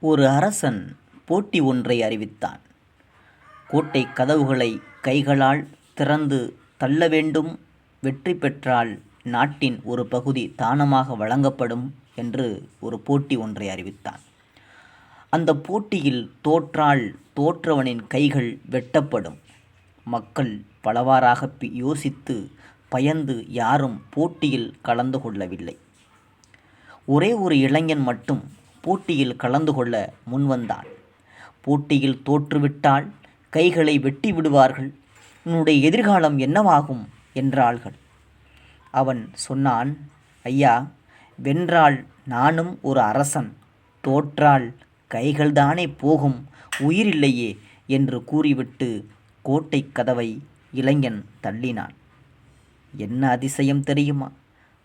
ஒரு அரசன் போட்டி ஒன்றை அறிவித்தான். கோட்டைக் கதவுகளை கைகளால் திறந்து தள்ள வேண்டும் வெற்றி பெற்றால் நாட்டின் ஒரு பகுதி தானமாக வழங்கப்படும் என்று ஒரு போட்டி ஒன்றை அறிவித்தான். அந்த போட்டியில் தோற்றால் தோற்றவனின் கைகள் வெட்டப்படும். மக்கள் பலவாறாக யோசித்து பயந்து யாரும் போட்டியில் கலந்து கொள்ளவில்லை. ஒரே ஒரு இளைஞன் மட்டும் போட்டியில் கலந்து கொள்ள முன்வந்தான். போட்டியில் தோற்றுவிட்டால் கைகளை வெட்டி விடுவார்கள் உன்னுடைய எதிர்காலம் என்னவாகும்? என்றாள்கள் அவன் சொன்னான் ஐயா வென்றால் நானும் ஒரு அரசன் தோற்றால் கைகள்தானே போகும் உயிரில்லையே என்று கூறிவிட்டு கோட்டைக் கதவை இளைஞன் தள்ளினான். என்ன அதிசயம் தெரியுமா?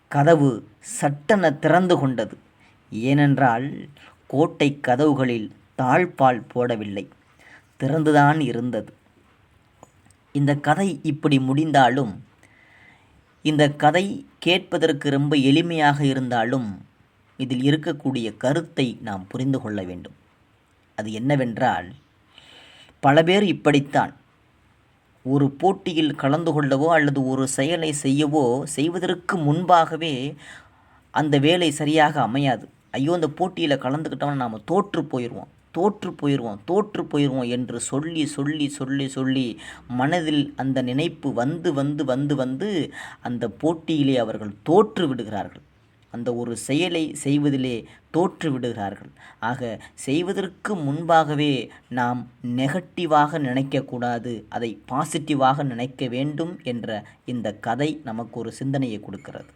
கதவு சட்டென திறந்து கொண்டது. ஏனென்றால் கோட்டைக் கதவுகளில் தாழ்பால் போடவில்லை. திறந்துதான் இருந்தது. இந்த கதை இப்படி முடிந்தாலும் இந்த கதை கேட்பதற்கு ரொம்ப எளிமையாக இருந்தாலும் இதில் இருக்கக்கூடிய கருத்தை நாம் புரிந்து கொள்ள வேண்டும். அது என்னவென்றால் பல பேர் இப்படித்தான் ஒரு போட்டியில் கலந்து கொள்ளவோ அல்லது ஒரு செயலை செய்யவோ செய்வதற்கு முன்பாகவே அந்த வேலை சரியாக அமையாது. ஐயோ இந்த போட்டியில் கலந்துக்கிட்டோம்னா நாம் தோற்று போயிடுவோம் தோற்று போயிடுவோம் தோற்று போயிடுவோம் என்று சொல்லி சொல்லி சொல்லி சொல்லி மனதில் அந்த நினைப்பு வந்து வந்து வந்து வந்து அந்த போட்டியிலே அவர்கள் தோற்று விடுகிறார்கள். அந்த ஒரு செயலை செய்வதிலே தோற்று விடுகிறார்கள். ஆக செய்வதற்கு முன்பாகவே நாம் நெகட்டிவாக நினைக்கக்கூடாது அதை பாசிட்டிவாக நினைக்க வேண்டும் என்ற இந்த கதை நமக்கு ஒரு சிந்தனையை கொடுக்கிறது.